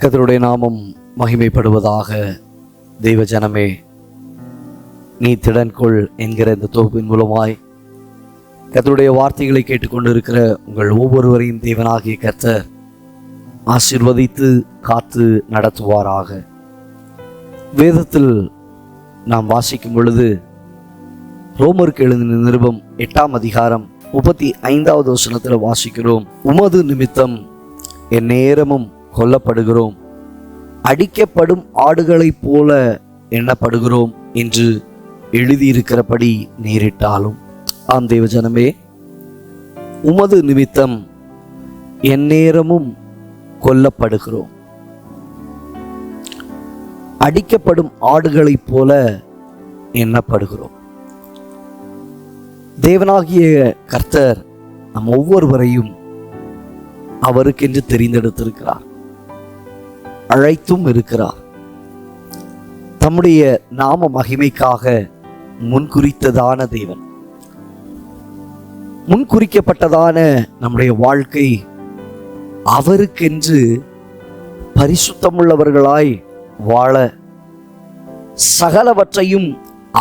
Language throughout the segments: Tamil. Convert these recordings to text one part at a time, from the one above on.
கர்த்தருடைய நாமம் மகிமைப்படுவதாக தெய்வ ஜனமே நீ திடன்கொள் என்கிற இந்த தொகுப்பின் மூலமாய் கர்த்தருடைய வார்த்தைகளை கேட்டுக்கொண்டிருக்கிற உங்கள் ஒவ்வொருவரையும் தேவனாகிய கர்த்தர் ஆசீர்வதித்து காத்து நடத்துவாராக. வேதத்தில் நாம் வாசிக்கும் பொழுது ரோமருக்கு எழுதின நிருபம் எட்டாம் அதிகாரம் முப்பத்தி ஐந்தாவது வசனத்தில் வாசிக்கிறோம் உமது நிமித்தம் என் நேரமும் கொல்லப்படுகிறோம். அடிக்கப்படும் ஆடுகளைப் போல எண்ணப்படுகிறோம் என்று எழுதியிருக்கிறபடி நேரிட்டாலும். ஆம் தேவஜனமே உமது நிமித்தம் எந்நேரமும் கொல்லப்படுகிறோம். அடிக்கப்படும் ஆடுகளைப் போல எண்ணப்படுகிறோம். தேவனாகிய கர்த்தர் நம் ஒவ்வொருவரையும் அவருக்கென்று தெரிந்தெடுத்திருக்கிறார். அழைத்தும் இருக்கிறார். தம்முடைய நாம மகிமைக்காக முன்குறித்ததான தேவன். முன்குறிக்கப்பட்டதான நம்முடைய வாழ்க்கை அவருக்கென்று பரிசுத்தமுள்ளவர்களாய் வாழ சகலவற்றையும்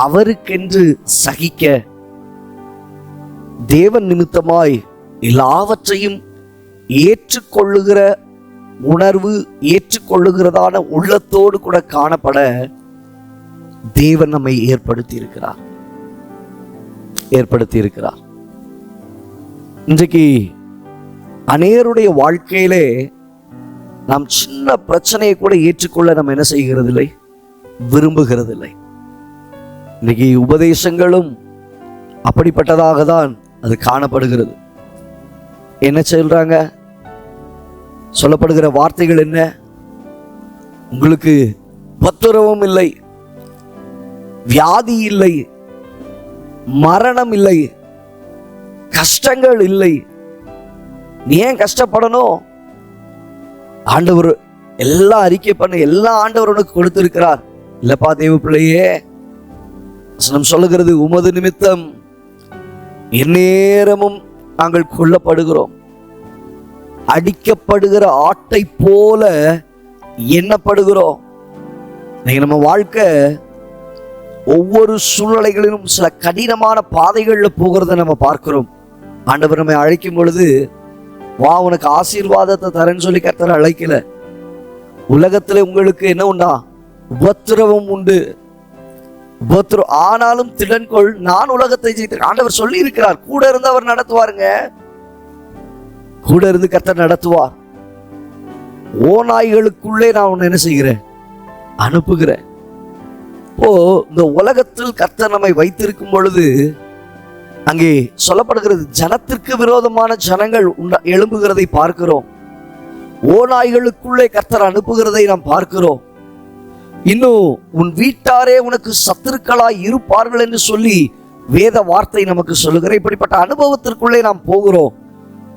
அவருக்கென்று சகிக்க தேவன் நிமித்தமாய் எல்லாவற்றையும் ஏற்றுக்கொள்ளுகிற உணர்வு ஏற்றுக்கொள்ளுகிறதான உள்ளத்தோடு கூட காணப்பட தேவன் நம்மை ஏற்படுத்தி இருக்கிறார் ஏற்படுத்தி இருக்கிறார் இன்றைக்கு அநேருடைய வாழ்க்கையிலே நாம் சின்ன பிரச்சனையை கூட ஏற்றுக்கொள்ள நம்ம என்ன செய்கிறதில்லை? விரும்புகிறதில்லை. இன்னைக்கு உபதேசங்களும் அப்படிப்பட்டதாக தான் அது காணப்படுகிறது. என்ன சொல்றாங்க? சொல்லப்படுகிற வார்த்தைகள் என்ன? உங்களுக்கு பத்துரவும் இல்லை வியாதி இல்லை மரணம் இல்லை கஷ்டங்கள் இல்லை. நீ ஏன் கஷ்டப்படணும்? ஆண்டவர் எல்லாம் அறிக்கை பண்ண எல்லா ஆண்டவர் உனக்கு கொடுத்திருக்கிறார். இல்லப்பா தேவ பிள்ளையே வசனம் சொல்லுகிறது உமது நிமித்தம் எந்நேரமும் நாங்கள் கொல்லப்படுகிறோம். அடிக்கப்படுகிற ஆட்டை போல எண்ணப்படுகிறோம். இன்னைக்கு நம்ம வாழ்க்கை ஒவ்வொரு சூழ்நிலைகளிலும் சில கடினமான பாதைகளில் போகிறத நம்ம பார்க்கிறோம். ஆண்டவர் நம்மை அழைக்கும் பொழுது வா உனக்கு ஆசீர்வாதத்தை தரேன்னு சொல்லி கர்த்தர் அழைக்கல. உலகத்தில் உங்களுக்கு என்ன உண்டா? உபத்திரவம் உண்டு. உபத்திரம் ஆனாலும் திடன்கொள் நான் உலகத்தை ஜெயித்தேன். ஆண்டவர் சொல்லி இருக்கிறார் கூட இருந்து அவர் நடத்துவாருங்க. கூட இருந்து கர்த்தர் நடத்துவார். ஓ நாய்களுக்குள்ளே நான் உன்னை என்ன செய்கிறேன்? அனுப்புகிறேன். ஓ இந்த உலகத்தில் கர்த்தர் நம்மை வைத்திருக்கும் பொழுது அங்கே சொல்லப்படுகிறது ஜனத்திற்கு விரோதமான ஜனங்கள் உண்டா எழும்புகிறதை பார்க்கிறோம். ஓநாய்களுக்குள்ளே கர்த்தர் அனுப்புகிறதை நாம் பார்க்கிறோம். இன்னும் உன் வீட்டாரே உனக்கு சத்துருக்களாய் இருப்பார்கள் என்று சொல்லி வேத வார்த்தை நமக்கு சொல்லுகிற இப்படிப்பட்ட அனுபவத்திற்குள்ளே நாம் போகிறோம்.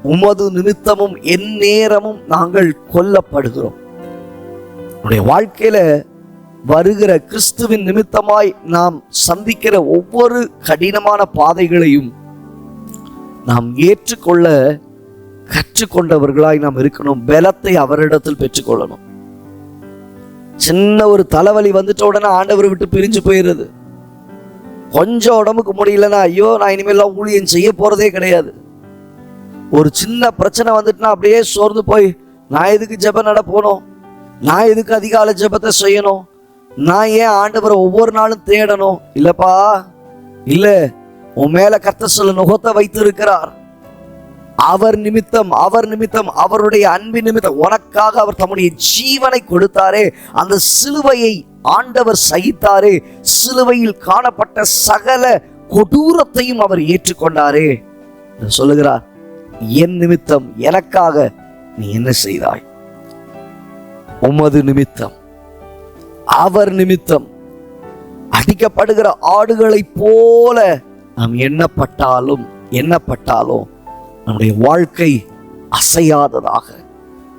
உமது நிமித்தமும் என் நேரமும் நாங்கள் கொல்லப்படுகிறோம். உன்னுடைய வாழ்க்கையில வருகிற கிறிஸ்துவின் நிமித்தமாய் நாம் சந்திக்கிற ஒவ்வொரு கடினமான பாதைகளையும் நாம் ஏற்றுக்கொள்ள கற்றுக்கொண்டவர்களாய் நாம் இருக்கணும். பலத்தை அவரிடத்தில் பெற்றுக்கொள்ளணும். சின்ன ஒரு தலைவலி வந்துட்ட உடனே ஆண்டவரை விட்டு பிரிஞ்சு போயிடுறது. கொஞ்சம் உடம்புக்கு முடியலன்னா ஐயோ நான் இனிமேல் ஊழியம் செய்ய போறதே கிடையாது. ஒரு சின்ன பிரச்சனை வந்துட்டுனா அப்படியே சோர்ந்து போய் நான் எதுக்கு ஜெபம் நட நான் எதுக்கு அதிகாலை ஜெபத்தை செய்யணும்? நான் ஏன் ஆண்டவரை ஒவ்வொரு நாளும் தேடணும்? இல்லப்பா இல்லை உன் மேல கத்த சொல்ல நுகத்தை வைத்திருக்கிறார். அவர் நிமித்தம் அவர் நிமித்தம் அவருடைய அன்பின் நிமித்தம் உனக்காக அவர் தம்முடைய ஜீவனை கொடுத்தாரே. அந்த சிலுவையை ஆண்டவர் சகித்தாரே. சிலுவையில் காணப்பட்ட சகல கொடூரத்தையும் அவர் ஏற்றுக்கொண்டாரே. சொல்லுகிறார் என் நிமித்தம் எனக்காக நீ என்ன செய்தாய்? உமது நிமித்தம் அவர் நிமித்தம் அடிக்கப்படுகிற ஆடுகளைப் போல நாம் எண்ணப்பட்டாலும் எண்ணப்பட்டாலும் நம்முடைய வாழ்க்கை அசையாததாக.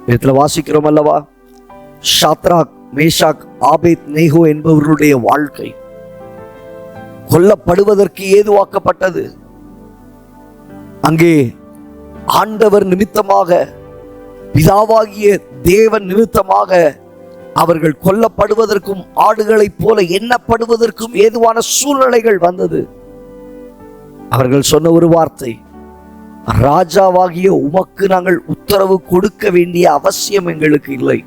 இடத்துல வாசிக்கிறோம் அல்லவா? ஷாத்ராக் மேஷாக் ஆபேத் நேகோ என்பவர்களுடைய வாழ்க்கை கொல்லப்படுவதற்கு ஏதுவாக்கப்பட்டது? அங்கே ஆண்டவர் நிமித்தமாக பிதாவாகிய தேவன் நிமித்தமாக அவர்கள் கொல்லப்படுவதற்கும் ஆடுகளைப் போல எண்ணப்படுவதற்கும் ஏதுவான சூழ்நிலைகள் வந்தது. அவர்கள் சொன்ன ஒரு வார்த்தை ராஜாவாகிய உமக்கு நாங்கள் உத்தரவு கொடுக்க வேண்டிய அவசியம் எங்களுக்கு இல்லை.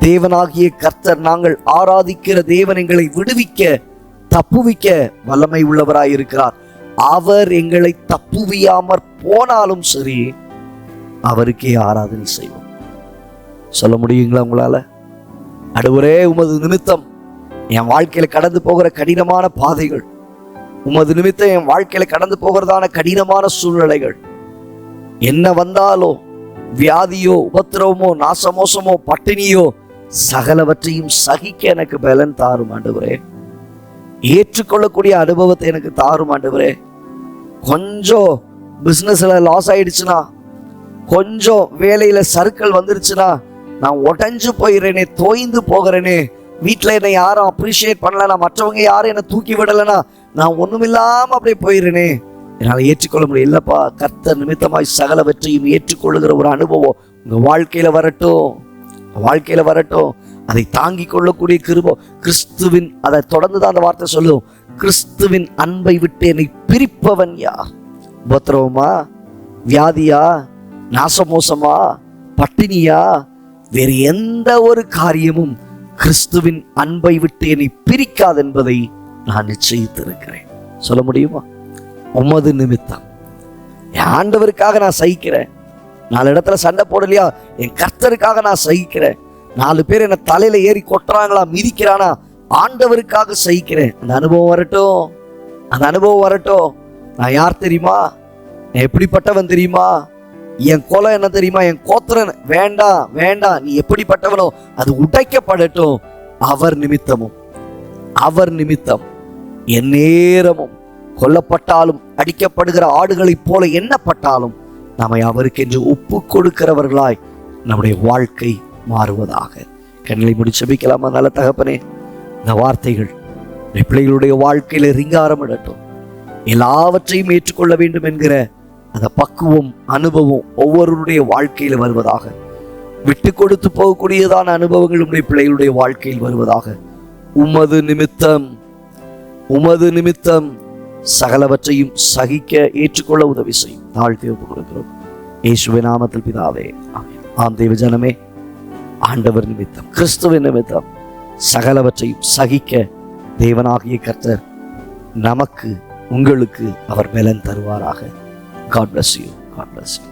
தேவனாகிய கர்த்தர் நாங்கள் ஆராதிக்கிற தேவன் எங்களை விடுவிக்க தப்புவிக்க வல்லமை உள்ளவராயிருக்கிறார். அவர் எங்களை தப்புவியாமற் போனாலும் சரி அவருக்கே ஆராதனை செய்வோம். சொல்ல முடியுங்களா உங்களால? அடுவரே உமது நிமித்தம் என் வாழ்க்கையில கடந்து போகிற கடினமான பாதைகள் உமது நிமித்தம் என் வாழ்க்கையில கடந்து போகிறதான கடினமான சூழ்நிலைகள் என்ன வந்தாலோ வியாதியோ உபத்திரவமோ நாசமோசமோ பட்டினியோ சகலவற்றையும் சகிக்க எனக்கு பலன் தாரும் ஆண்டவரே. ஏற்றுக்கொள்ளக்கூடிய அனுபவத்தை எனக்கு தாரும் ஆண்டவரே. கொஞ்சம் பிஸ்னஸில் லாஸ் ஆயிடுச்சுன்னா கொஞ்சம் வேலையில் சறுக்கல் வந்துருச்சுன்னா நான் உடஞ்சு போயிடுறேனே தோய்ந்து போகிறேனே வீட்டில் என்னை யாரும் அப்ரிஷியேட் பண்ணலனா மற்றவங்க யாரும் என்னை தூக்கி விடலைனா நான் ஒன்றுமில்லாமல் அப்படியே போயிடுறேனே என்னால் ஏற்றுக்கொள்ள முடியும் இல்லைப்பா கர்த்த நிமித்தமாய் சகலவற்றையும் ஏற்றுக்கொள்ளுகிற ஒரு அனுபவம் உங்கள் வாழ்க்கையில் வரட்டும். வாழ்க்கையில் வரட்டும். அதை தாங்கி கொள்ளக்கூடிய கிருபம் கிறிஸ்துவின் அதை தொடர்ந்து தான் அந்த வார்த்தை சொல்லும். கிறிஸ்துவின் அன்பை விட்டு என்னை பிரிப்பவன் யார்? உபத்திரவமா வியாதியா? நாசமோசமா? பட்டினியா? வேறு எந்த ஒரு காரியமும் கிறிஸ்துவின் அன்பை விட்டு என்னை பிரிக்காது என்பதை நான் நிச்சயித்திருக்கிறேன். சொல்ல முடியுமா? உமது நிமித்தம். என் ஆண்டவருக்காக நான் சகிக்கிறேன். நாலு இடத்துல சண்டை போடலையா? என் கர்த்தருக்காக நான் சகிக்கிறேன். நாலு பேர் என்னை தலையில ஏறி கொட்டுறாங்களா? மிதிக்கிறானா? ஆண்டவருக்காக சகிக்கிறேன். அந்த அனுபவம் வரட்டும். அந்த அனுபவம் வரட்டும். நான் யார் தெரியுமா? நான் எப்படிப்பட்டவன் தெரியுமா? என் குலம் என்ன தெரியுமா? என் கோத்திரன். வேண்டாம் வேண்டாம். நீ எப்படிப்பட்டவனோ அது உடைக்கப்படட்டும். அவர் நிமித்தமும் அவர் நிமித்தம் என் நேரமும் கொல்லப்பட்டாலும் அடிக்கப்படுகிற ஆடுகளைப் போல எண்ணப்பட்டாலும் நம்மை அவருக்கென்று ஒப்பு கொடுக்கிறவர்களாய் நம்முடைய வாழ்க்கை மாறுவதாக. கண்களை முடிச்சு வைக்கலாமா நல்ல தகப்பனே? இந்த வார்த்தைகள் பிள்ளைகளுடைய வாழ்க்கையில ரிங்காரம் இடட்டும். எல்லாவற்றையும் ஏற்றுக்கொள்ள வேண்டும் என்கிற அந்த பக்குவம் அனுபவம் ஒவ்வொருவருடைய வாழ்க்கையில வருவதாக. விட்டு கொடுத்து போகக்கூடியதான அனுபவங்கள் உடைய பிள்ளைகளுடைய வாழ்க்கையில் வருவதாக. உமது நிமித்தம் உமது நிமித்தம் சகலவற்றையும் சகிக்க ஏற்றுக்கொள்ள உதவி செய்யும். தாழ்த்தி ஒப்புக் கொடுக்கிறோம். இயேசுவின் நாமத்தில் பிதாவே ஆம் தெய்வ ஜனமே ஆண்டவர் நிமித்தம் கிறிஸ்துவின் நிமித்தம் சகலவற்றையும் சகிக்க தேவனாகிய கர்த்தர் நமக்கு உங்களுக்கு அவர் பலன் தருவாராக. God bless you God bless you